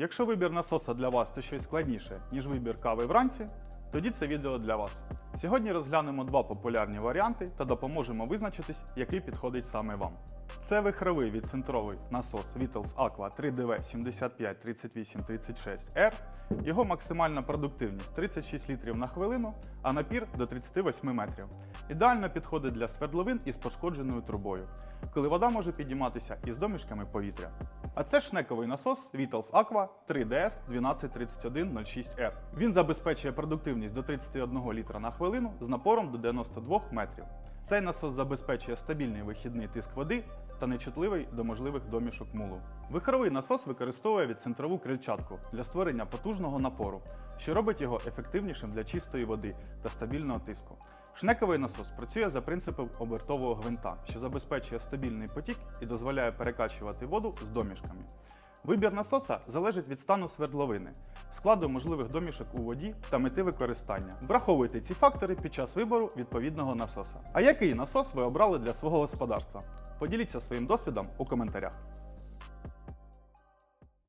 Якщо вибір насоса для вас це щось складніше, ніж вибір кави вранці, тоді це відео для вас. Сьогодні розглянемо два популярні варіанти та допоможемо визначитись, який підходить саме вам. Це вихровий відцентровий насос Vitals Aqua 3DV 75 38 36R. Його максимальна продуктивність 36 літрів на хвилину, а напір до 38 метрів. Ідеально підходить для свердловин із пошкодженою трубою, коли вода може підійматися із домішками повітря. А це шнековий насос Vitals Aqua 3DS 123106R. Він забезпечує продуктивність до 31 літра на хвилину з напором до 92 метрів. Цей насос забезпечує стабільний вихідний тиск води та нечутливий до можливих домішок мулу. Вихоровий насос використовує відцентрову крильчатку для створення потужного напору, що робить його ефективнішим для чистої води та стабільного тиску. Шнековий насос працює за принципом обертового гвинта, що забезпечує стабільний потік і дозволяє перекачувати воду з домішками. Вибір насоса залежить від стану свердловини, складу можливих домішок у воді та мети використання. Враховуйте ці фактори під час вибору відповідного насоса. А який насос ви обрали для свого господарства? Поділіться своїм досвідом у коментарях.